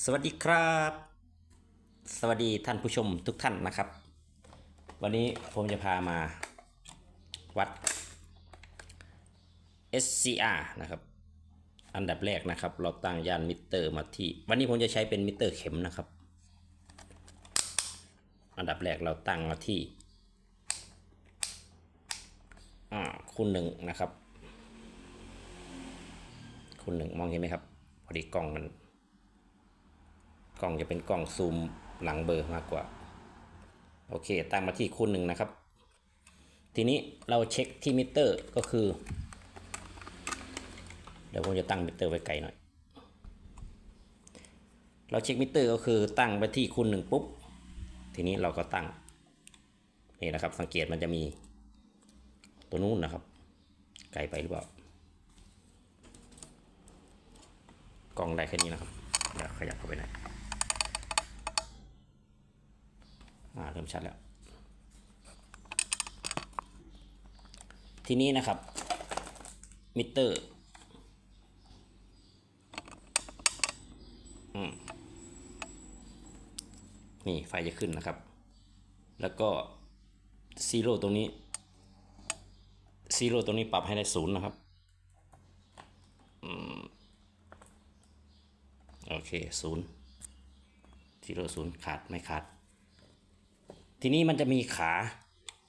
สวัสดีครับ สวัสดีท่านผู้ชมทุกท่านนะครับ วันนี้ผมจะพามาวัด SCR นะครับ อันดับแรกนะครับ เราตั้งยานมิเตอร์มาที่ วันนี้ผมจะใช้เป็นมิเตอร์เข็มนะครับ อันดับแรกเราตั้งมาที่คูณหนึ่งนะครับคูณหนึ่งมองเห็นไหมครับ พอดีกล้องมัน กล้องจะเป็นกล้องซูมหลังเบอร์มากกว่า โอเคตั้งมาที่คูณหนึ่งนะครับ ทีนี้เราเช็คที่มิเตอร์ก็คือ เดี๋ยวผมจะตั้งมิเตอร์ไว้ไกลหน่อย เราเช็คมิเตอร์ก็คือตั้งไปที่คูณหนึ่งปุ๊บ ทีนี้เราก็ตั้ง นี่นะครับ สังเกตมันจะมีตัวนู้นนะครับ ไกลไปหรือเปล่ากล้องได้แค่นี้นะครับ เดี๋ยวขยับเข้าไปหน่อย อ่าเริ่มชัดแล้ว ทีนี้นะครับ มิเตอร์อืมนี่ไฟจะขึ้นนะครับ แล้วก็ซีโร่ตรงนี้ซีโร่ตรงนี้ปรับให้ได้ศูนย์นะครับอืมโอเคศูนย์ซีโร่ศูนย์ขาดไม่ขาด ทีนี้มันจะมีขา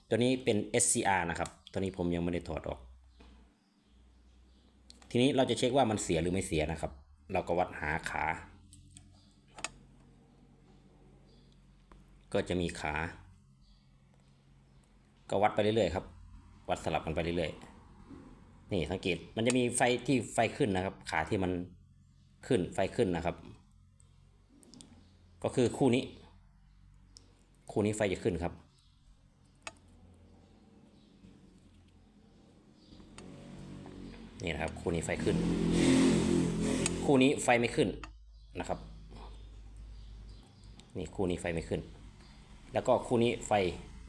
ตัวนี้เป็น SCR นะครับ ตัวนี้ผมยังไม่ได้ถอดออก ทีนี้เราจะเช็คว่ามันเสียหรือไม่เสียนะครับ เราก็วัดหาขา ก็จะมีขา ก็วัดไปเรื่อยๆครับ วัดสลับกันไปเรื่อยๆ นี่สังเกต มันจะมีไฟที่ไฟขึ้นนะครับ ขาที่มันขึ้นไฟขึ้นนะครับ ก็คือคู่นี้ คู่นี้ไฟจะขึ้นครับ นี่นะครับคู่นี้ไฟขึ้น คู่นี้ไฟไม่ขึ้นนะครับ นี่คู่นี้ไฟไม่ขึ้น แล้วก็คู่นี้ไฟ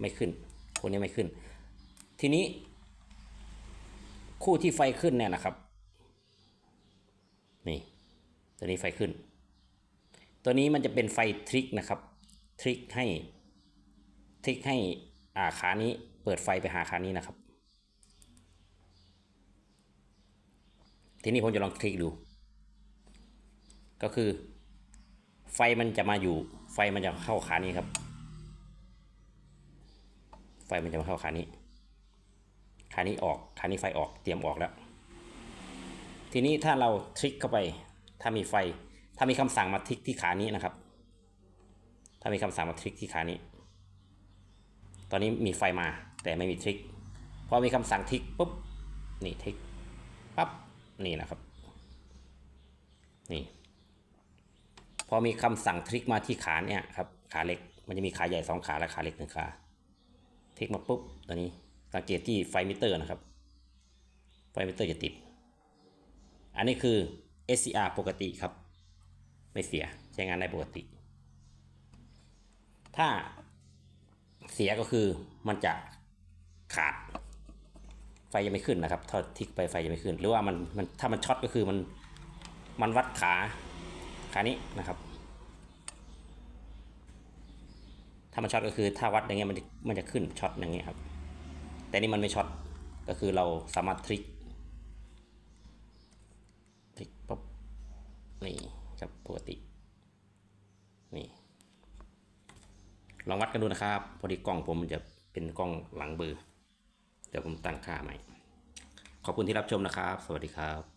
ไม่ขึ้น คู่นี้ไม่ขึ้น ทีนี้ คู่ที่ไฟขึ้นเนี่ยนะครับ นี่ ตัวนี้ไฟขึ้น ตัวนี้มันจะเป็นไฟทริกนะครับ ทริกให้ ทิกให้อ่าขานี้เปิดไฟไปหาขานี้นะครับ ทีนี้ผมจะลองคลิกดู ก็คือ ไฟมันจะมาอยู่ไฟมันจะเข้าขานี้ครับ ไฟมันจะมาเข้าขานี้ขานี้ออกขานี้ไฟออกเตรียมออกแล้ว ทีนี้ถ้าเราทริกเข้าไป ถ้ามีไฟ ถ้ามีคำสั่งมาทิกที่ขานี้นะครับ ถ้ามีคำสั่งมาทิกที่ขานี้ ตอนนี้มีไฟมาแต่ไม่มีทริกพอมีคำสั่งทริกปุ๊บนี่ทริกปั๊บนี่นะครับนี่พอมีคำสั่งทริกมาที่ขาเนี่ยครับขาเล็กมันจะมีขาใหญ่สองขาและขาเล็กหนึ่งขาทริกมาปุ๊บตอนนี้สังเกตที่ไฟมิเตอร์นะครับ ไฟมิเตอร์จะติด อันนี้คือ SCR ปกติครับ ไม่เสียใช้งานได้ปกติ ถ้า เสียก็คือมันจะขาด ไฟยังไม่ขึ้นนะครับถ้าทิกไปไฟยังไม่ขึ้น หรือว่ามันมันถ้ามันช็อตก็คือมันมันวัดขาขานี้นะครับ ถ้ามันช็อตก็คือถ้าวัดอย่างเงี้ยมันจะมันจะขึ้นช็อตอย่างเงี้ยครับ แต่นี่มันไม่ช็อตก็คือเราสามารถทริกทริกปุ๊บนี่ครับปกติ นี่ ล องวัดกันดูนะครับ พอดีกล้องผมมันจะเป็นกล้องหลังเบอร์เดี๋ยวผมตั้งค่าใหม่ ขอบคุณที่รับชมนะครับ สวัสดีครับ